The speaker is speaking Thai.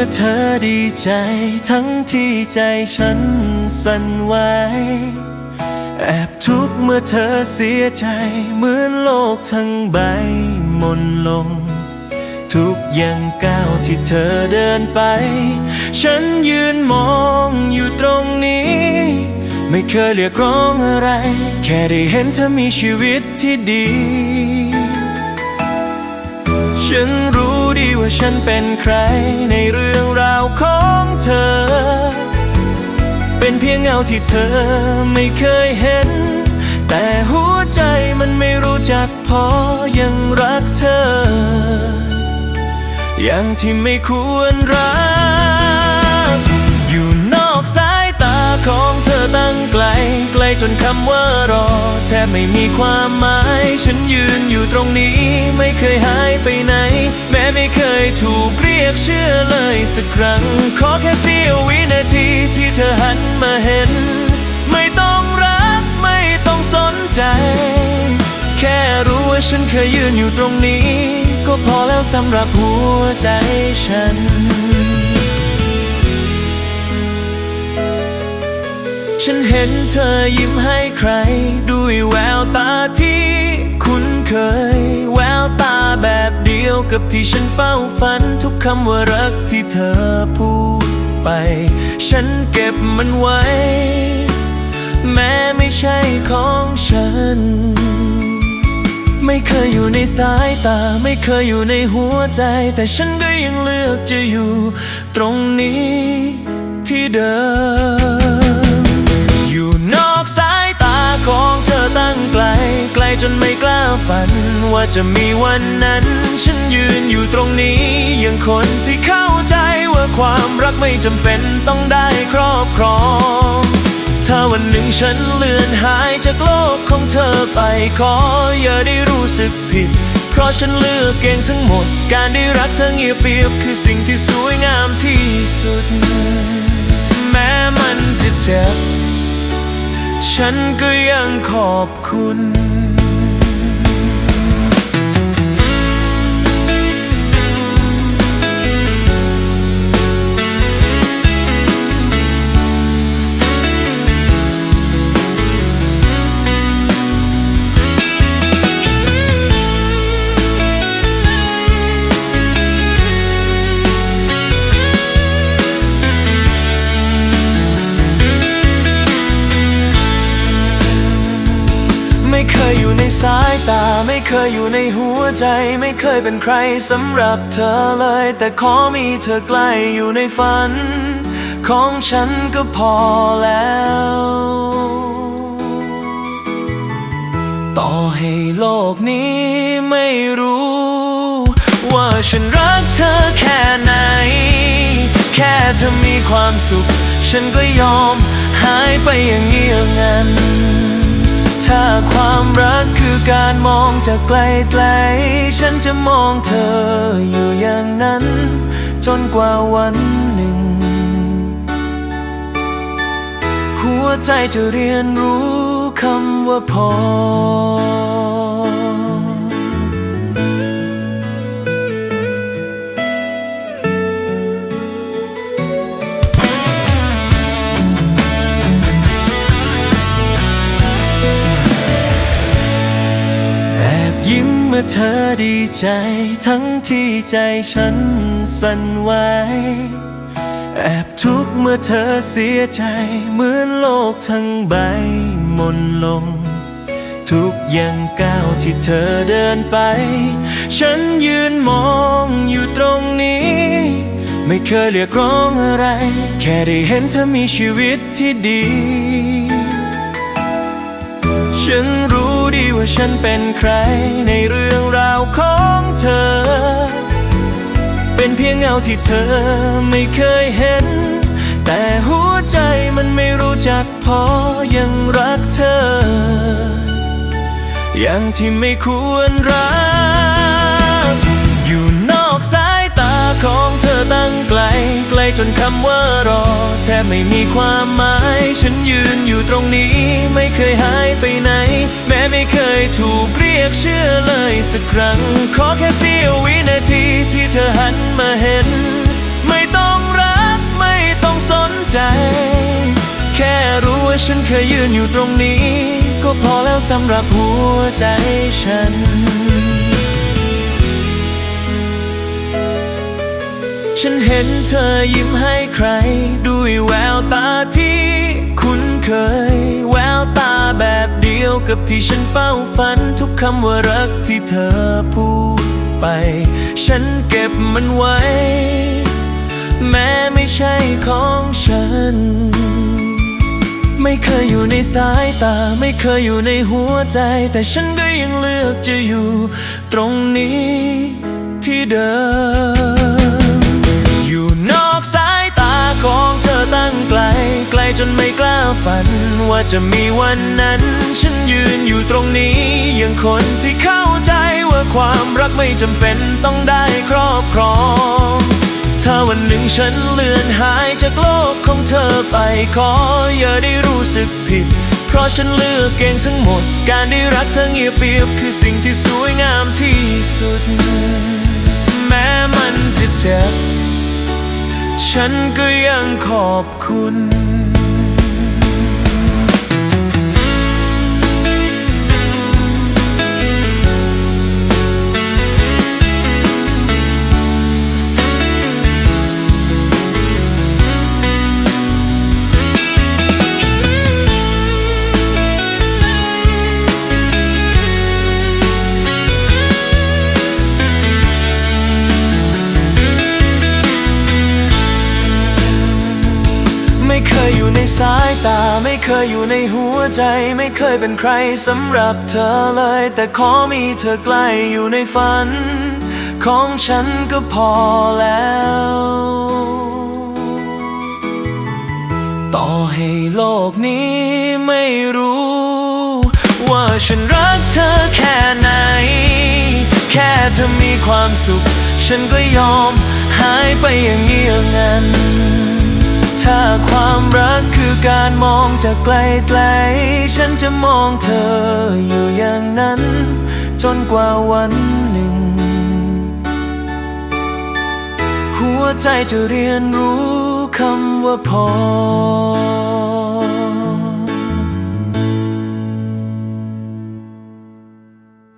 มื่อเธอดีใจทั้งที่ใจฉันสั่นไหวแอบทุกข์เมื่อเธอเสียใจ เหมือนโลกทั้งใบมนลง ทุกอย่างก้าวที่เธอเดินไป ฉันยืนมองอยู่ตรงนี้ ไม่เคยเรียกร้องอะไร แค่ได้เห็นเธอมีชีวิตที่ดี ฉันร ดีว่าฉันเป็นใครในเรื่องราวของเธอ เป็นเพียงเงาที่เธอไม่เคยเห็น แต่หัวใจมันไม่รู้จักพอยังรักเธอ อย่างที่ไม่ควรรัก อยู่นอกสายตาของเธอตั้งไกล จนคำว่ารอ แทบไม่มีความหมาย ฉันยืนอยู่ตรงนี้ ไม่เคยหายไปไหน แม้ไม่เคยถูกเรียกเชื่อเลยสักครั้ง ขอแค่เสี้ยววินาทีที่เธอหันมาเห็น ไม่ต้องรักไม่ต้องสนใจ แค่รู้ว่าฉันเคยยืนอยู่ตรงนี้ ก็พอแล้วสำหรับหัวใจฉัน ฉันเห็นเธอยิ้มให้ใคร ด้วยแววตาที่คุ้นเคย แววตาแบบเดียวกับที่ฉันเฝ้าฝัน ทุกคำว่ารักที่เธอพูดไป ฉันเก็บมันไว้ แม้ไม่ใช่ของฉัน ไม่เคยอยู่ในสายตา ไม่เคยอยู่ในหัวใจ แต่ฉันก็ยังเลือกจะอยู่ ตรงนี้ที่เดิม ของเธอตั้งไกล ไกลจนไม่กล้าฝัน ว่าจะมีวันนั้น ฉันยืนอยู่ตรงนี้ยังคนที่เข้าใจว่าความรักไม่จำเป็นต้องได้ครอบครอง ถ้าวันหนึ่งฉันเลือนหายจากโลกของเธอไปขออย่าได้รู้สึกผิด เพราะฉันเลือกเองทั้งหมด การได้รักเธอเงียบเปียบคือสิ่งที่สวยงามที่สุด แม้มันจะเจ็บ ฉันก็ยังขอบคุณ เคยอยู่ในหัวใจไม่เคยเป็นใครสำหรับเธอเลย แต่ขอมีเธอใกล้อยู่ในฝัน ของฉันก็พอแล้ว ต่อให้โลกนี้ไม่รู้ ว่าฉันรักเธอแค่ไหน แค่เธอมีความสุข ฉันก็ยอมหายไปอย่างเงียบงัน ถ้าความรักคือการมองจากไกลไกล ฉันจะมองเธออยู่อย่างนั้น จนกว่าวันหนึ่ง หัวใจจะเรียนรู้คำว่าพอ ดีใจทั้งที่ใจฉันสั่นไหวแอบทุกข์เมื่อเธอเสียใจ เหมือนโลกทั้งใบหมนลง ทุกอย่างก้าวที่เธอเดินไป ฉันยืนมองอยู่ตรงนี้ ไม่เคยเรียกร้องอะไร แค่ได้เห็นเธอมีชีวิตที่ดี ฉันรู้ ดีว่าฉันเป็นใครในเรื่องราวของเธอ เป็นเพียงเงาที่เธอไม่เคยเห็น แต่หัวใจมันไม่รู้จักพอยังรักเธอ อย่างที่ไม่ควรรัก จนคำว่ารอ แทบไม่มีความหมาย ฉันยืนอยู่ตรงนี้ไม่เคยหายไปไหน แม้ไม่เคยถูกเรียกเชื่อเลยสักครั้ง ขอแค่เสี้ยววินาทีที่เธอหันมาเห็น ไม่ต้องรักไม่ต้องสนใจ แค่รู้ว่าฉันเคยยืนอยู่ตรงนี้ ก็พอแล้วสำหรับหัวใจฉัน ฉันเห็นเธอยิ้มให้ใคร ด้วยแววตาที่คุ้นเคย แววตาแบบเดียวกับที่ฉันเฝ้าฝัน ทุกคำว่ารักที่เธอพูดไป ฉันเก็บมันไว้ แม้ไม่ใช่ของฉัน ไม่เคยอยู่ในสายตา ไม่เคยอยู่ในหัวใจ แต่ฉันก็ยังเลือกจะอยู่ ตรงนี้ที่เดิม จนไม่กล้าฝัน ว่าจะมีวันนั้น ฉันยืนอยู่ตรงนี้ ยังคนที่เข้าใจว่าความรักไม่จำเป็นต้องได้ครอบครอง ถ้าวันหนึ่งฉันเลือนหายจากโลกของเธอไปขออย่าได้รู้สึกผิด เพราะฉันเลือกเองทั้งหมด การได้รักเธอเงียบเปียบคือสิ่งที่สวยงามที่สุด แม้มันจะเจ็บฉันก็ยังขอบคุณ สายตาไม่เคยอยู่ในหัวใจ ไม่เคยเป็นใครสำหรับเธอเลย แต่ขอมีเธอใกล้อยู่ในฝัน ของฉันก็พอแล้ว ต่อให้โลกนี้ไม่รู้ ว่าฉันรักเธอแค่ไหน แค่เธอมีความสุข ฉันก็ยอมหายไปอย่างเงียงัน ถ้าความรักคือการมองจากไกลๆ ฉันจะมองเธออยู่อย่างนั้น จนกว่าวันหนึ่ง หัวใจจะเรียนรู้คำว่าพอ